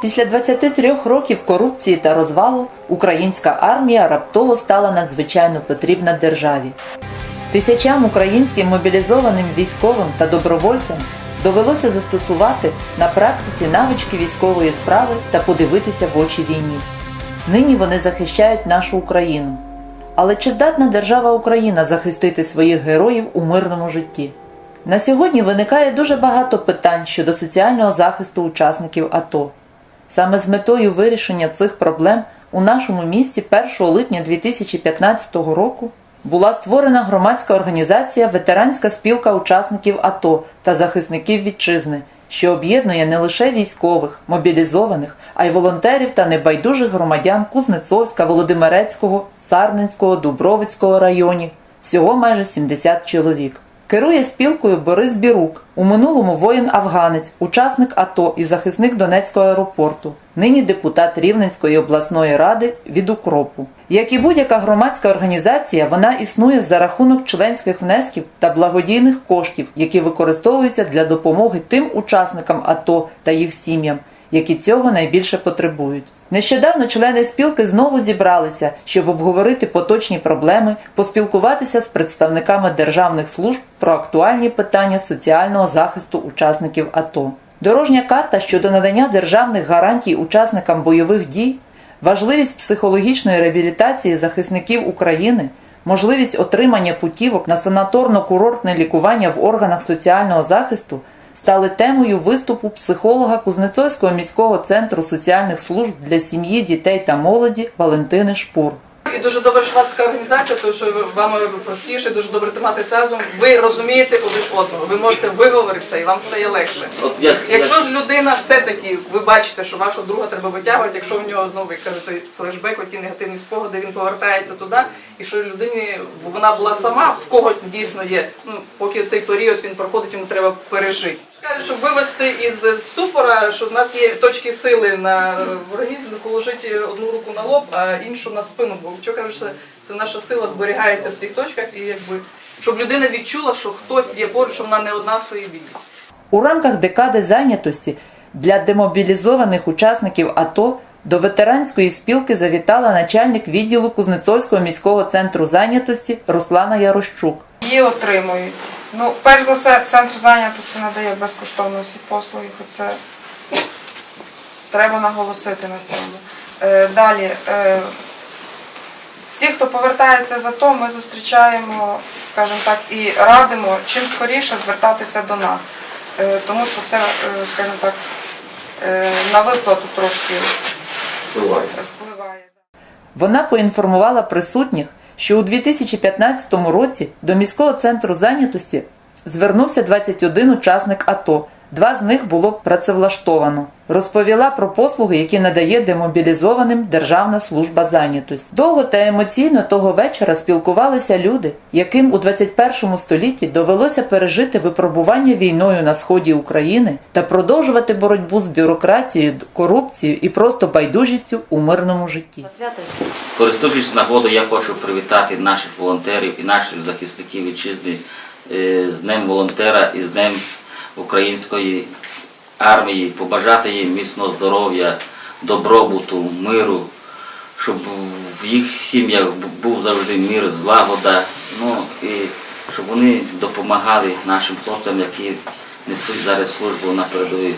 Після 23 років корупції та розвалу українська армія раптово стала надзвичайно потрібна державі. Тисячам українським мобілізованим військовим та добровольцям довелося застосувати на практиці навички військової справи та подивитися в очі війні. Нині вони захищають нашу Україну. Але чи здатна держава Україна захистити своїх героїв у мирному житті? На сьогодні виникає дуже багато питань щодо соціального захисту учасників АТО. Саме з метою вирішення цих проблем у нашому місті 1 липня 2015 року була створена громадська організація Ветеранська спілка учасників АТО та захисників вітчизни, що об'єднує не лише військових, мобілізованих, а й волонтерів та небайдужих громадян Кузнецовська, Володимирецького, Сарненського, Дубровицького районів. Всього майже 70 чоловік. Керує спілкою Борис Бірук, у минулому воїн-афганець, учасник АТО і захисник Донецького аеропорту, нині депутат Рівненської обласної ради від Укропу. Як і будь-яка громадська організація, вона існує за рахунок членських внесків та благодійних коштів, які використовуються для допомоги тим учасникам АТО та їх сім'ям, які цього найбільше потребують. Нещодавно члени спілки знову зібралися, щоб обговорити поточні проблеми, поспілкуватися з представниками державних служб про актуальні питання соціального захисту учасників АТО. Дорожня карта щодо надання державних гарантій учасникам бойових дій, важливість психологічної реабілітації захисників України, можливість отримання путівок на санаторно-курортне лікування в органах соціального захисту стали темою виступу психолога Кузнецовського міського центру соціальних служб для сім'ї, дітей та молоді Валентини Шпур. І дуже добре, що у вас така організація, тому що вам простіше, дуже добре триматися разом. Ви розумієте один одного, ви можете виговоритися і вам стає легше. От як, Якщо ж людина все-таки ви бачите, що вашого друга треба витягувати, якщо в нього знову як кажете, флешбек, оті негативні спогади, він повертається туди, і що людині вона була сама, в кого дійсно є. Ну поки цей період він проходить, йому треба пережити. Кажуть, щоб вивести із ступора, що в нас є точки сили на в організмі, положити одну руку на лоб, а іншу на спину. Бо що кажуть, що це наша сила зберігається в цих точках, і якби щоб людина відчула, що хтось є поруч, що вона не одна в своїй біді. У рамках декади зайнятості для демобілізованих учасників АТО до ветеранської спілки завітала начальник відділу Кузнецовського міського центру зайнятості Руслана Ярощук. Її отримують. Ну, перш за все, центр зайнятості надає безкоштовно всі послуги, хоч це треба наголосити на цьому. Е, Далі, е, всі, хто повертається з АТО, ми зустрічаємо, скажімо так, і радимо чим скоріше звертатися до нас, Е, тому що це, е, скажімо так, е, на виплату трошки впливає. Вона поінформувала присутніх, що у 2015 році до міського центру зайнятості звернувся 21 учасник АТО. Два з них було працевлаштовано. Розповіла про послуги, які надає демобілізованим Державна служба зайнятості. Довго та емоційно того вечора спілкувалися люди, яким у 21 столітті довелося пережити випробування війною на сході України та продовжувати боротьбу з бюрократією, корупцією і просто байдужістю у мирному житті. користуючись нагодою, я хочу привітати наших волонтерів і наших захисників вітчизни е, з Днем волонтера і з Днем української армії, побажати їм міцного здоров'я, добробуту, миру, щоб в їх сім'ях був завжди мир, злагода, ну і щоб вони допомагали нашим хлопцям, які несуть зараз службу на передовій.